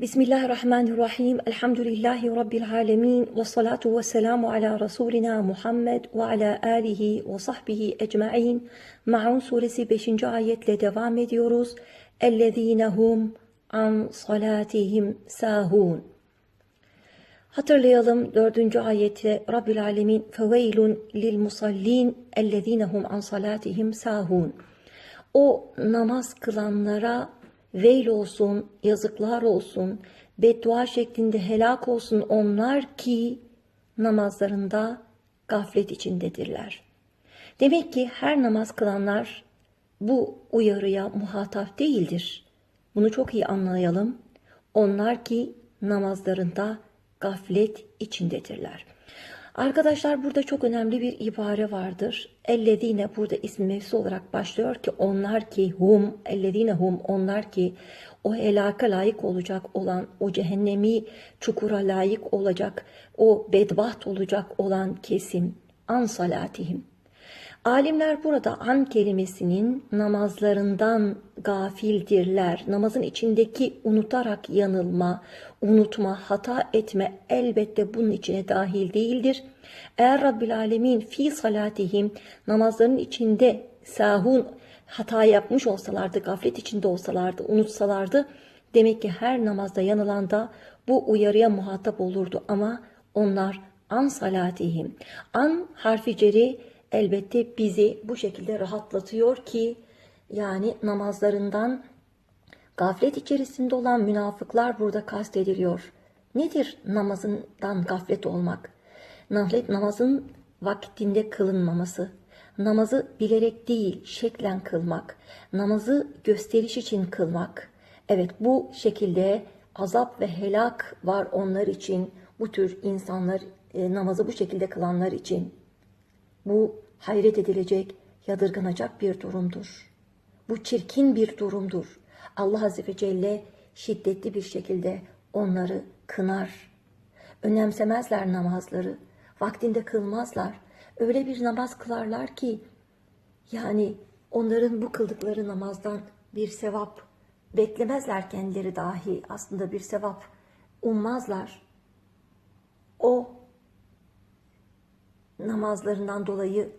Bismillahirrahmanirrahim. Elhamdülillahi Rabbil alemin. Ve salatu ve selamu ala Resulina Muhammed ve ala alihi ve sahbihi ecma'in. Ma'un suresi 5. ayetle devam ediyoruz. Ellezinehum an salatihim sahun. Hatırlayalım dördüncü ayette Rabbil Alemin feveylun lil musallin ellezinehum an salatihim sahun. O namaz kılanlara veil olsun, yazıklar olsun, beddua şeklinde helak olsun onlar ki namazlarında gaflet içindedirler. Demek ki her namaz kılanlar bu uyarıya muhatap değildir. Bunu çok iyi anlayalım. Onlar ki namazlarında gaflet içindedirler. Arkadaşlar burada çok önemli bir ibare vardır. Ellezine burada ismi mevsi olarak başlıyor ki onlar ki hum, ellezine hum onlar ki o helaka layık olacak olan, o cehennemi çukura layık olacak, o bedbaht olacak olan kesim an salatihim. Alimler burada an kelimesinin namazlarından gafildirler. Namazın içindeki unutarak yanılma, unutma, hata etme elbette bunun içine dahil değildir. Eğer Rabbil Alemin fi salatihim namazların içinde sahun hata yapmış olsalardı, gaflet içinde olsalardı, unutsalardı demek ki her namazda yanılan da bu uyarıya muhatap olurdu ama onlar an salatihim. An harfi ceri elbette bizi bu şekilde rahatlatıyor ki yani namazlarından gaflet içerisinde olan münafıklar burada kastediliyor. Nedir namazından gaflet olmak? Naflet namazın vaktinde kılınmaması, namazı bilerek değil şeklen kılmak, namazı gösteriş için kılmak. Evet bu şekilde azap ve helak var onlar için, bu tür insanlar e, namazı bu şekilde kılanlar için. Bu hayret edilecek, yadırganacak bir durumdur. Bu çirkin bir durumdur. Allah Azze ve Celle şiddetli bir şekilde onları kınar. Önemsemezler namazları, vaktinde kılmazlar. Öyle bir namaz kılarlar ki yani onların bu kıldıkları namazdan bir sevap beklemezler kendileri dahi aslında bir sevap ummazlar. O namazlarından dolayı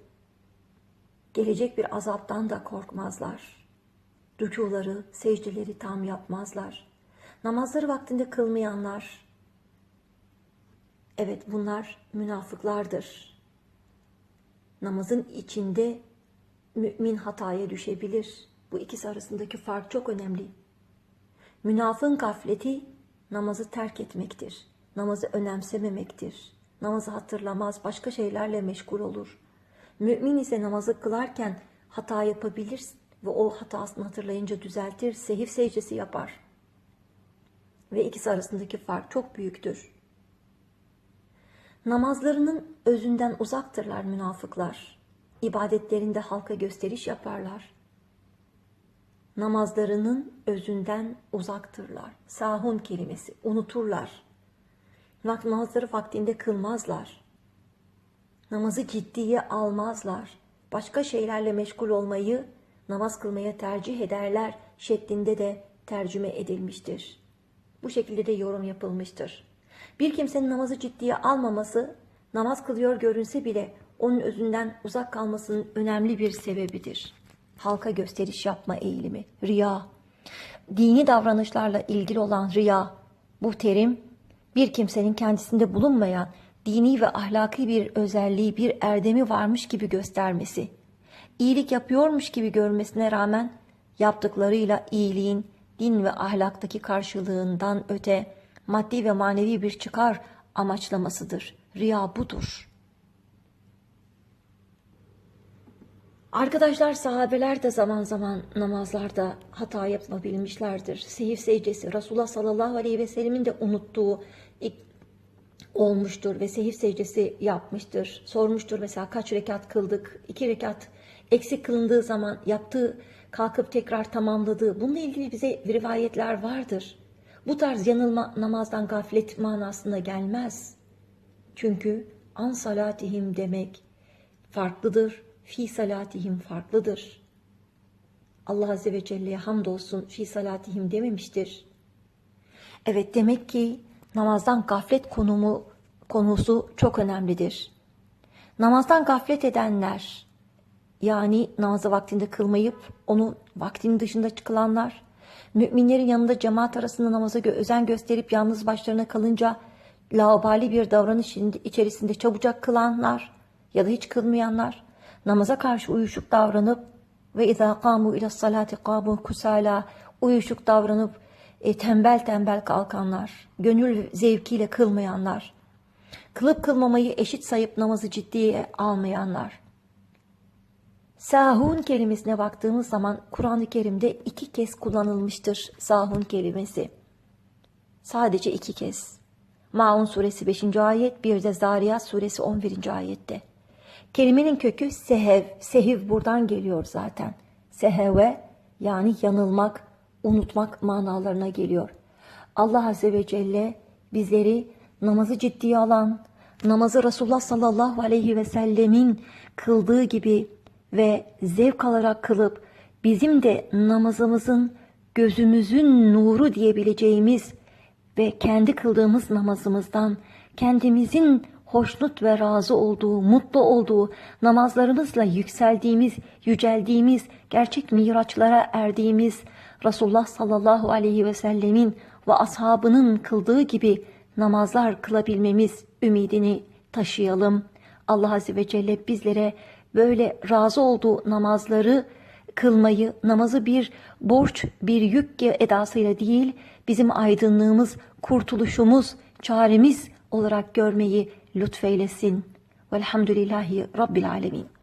gelecek bir azaptan da korkmazlar. Rükuları, secdeleri tam yapmazlar. Namazları vaktinde kılmayanlar, evet bunlar münafıklardır. Namazın içinde mümin hataya düşebilir. Bu ikisi arasındaki fark çok önemli. Münafığın gafleti namazı terk etmektir. Namazı önemsememektir. Namazı hatırlamaz, başka şeylerle meşgul olur. Mümin ise namazı kılarken hata yapabilir ve o hatasını hatırlayınca düzeltir, sehif secdesi yapar. Ve ikisi arasındaki fark çok büyüktür. Namazlarının özünden uzaktırlar münafıklar. İbadetlerinde halka gösteriş yaparlar. Namazlarının özünden uzaktırlar. Sahun kelimesi, unuturlar. Namazları vaktinde kılmazlar namazı ciddiye almazlar. Başka şeylerle meşgul olmayı namaz kılmaya tercih ederler şeklinde de tercüme edilmiştir. Bu şekilde de yorum yapılmıştır. Bir kimsenin namazı ciddiye almaması, namaz kılıyor görünse bile onun özünden uzak kalmasının önemli bir sebebidir. Halka gösteriş yapma eğilimi, riya. Dini davranışlarla ilgili olan riya, bu terim bir kimsenin kendisinde bulunmayan dini ve ahlaki bir özelliği, bir erdemi varmış gibi göstermesi, iyilik yapıyormuş gibi görmesine rağmen yaptıklarıyla iyiliğin din ve ahlaktaki karşılığından öte maddi ve manevi bir çıkar amaçlamasıdır. Riya budur. Arkadaşlar sahabeler de zaman zaman namazlarda hata yapabilmişlerdir. Seyif secdesi Resulullah sallallahu aleyhi ve sellemin de unuttuğu olmuştur ve sehif secdesi yapmıştır. Sormuştur mesela kaç rekat kıldık? İki rekat eksik kılındığı zaman yaptığı kalkıp tekrar tamamladığı bununla ilgili bize rivayetler vardır. Bu tarz yanılma namazdan gaflet manasına gelmez. Çünkü an salatihim demek farklıdır. Fi salatihim farklıdır. Allah Azze ve Celle'ye hamdolsun fi salatihim dememiştir. Evet demek ki namazdan gaflet konumu konusu çok önemlidir. Namazdan gaflet edenler yani namazı vaktinde kılmayıp onu vaktinin dışında çıkılanlar, müminlerin yanında cemaat arasında namaza özen gösterip yalnız başlarına kalınca laubali bir davranış içerisinde çabucak kılanlar ya da hiç kılmayanlar, namaza karşı uyuşuk davranıp ve izâ kâmû ila salati kâmû kusâlâ uyuşuk davranıp e, tembel tembel kalkanlar, gönül zevkiyle kılmayanlar, kılıp kılmamayı eşit sayıp namazı ciddiye almayanlar, Sahun kelimesine baktığımız zaman Kur'an-ı Kerim'de iki kez kullanılmıştır sahun kelimesi. Sadece iki kez. Maun suresi 5. ayet, bir de Zariyat suresi 11. ayette. Kelimenin kökü sehev, sehiv buradan geliyor zaten. Seheve yani yanılmak, unutmak manalarına geliyor. Allah Azze ve Celle bizleri namazı ciddiye alan, namazı Resulullah sallallahu aleyhi ve sellemin kıldığı gibi ve zevk alarak kılıp bizim de namazımızın gözümüzün nuru diyebileceğimiz ve kendi kıldığımız namazımızdan kendimizin hoşnut ve razı olduğu, mutlu olduğu, namazlarımızla yükseldiğimiz, yüceldiğimiz, gerçek miraçlara erdiğimiz Resulullah sallallahu aleyhi ve sellemin ve ashabının kıldığı gibi namazlar kılabilmemiz ümidini taşıyalım. Allah Azze ve Celle bizlere böyle razı olduğu namazları kılmayı, namazı bir borç, bir yük edasıyla değil, bizim aydınlığımız, kurtuluşumuz, çaremiz olarak görmeyi lütfeylesin. Velhamdülillahi Rabbil Alemin.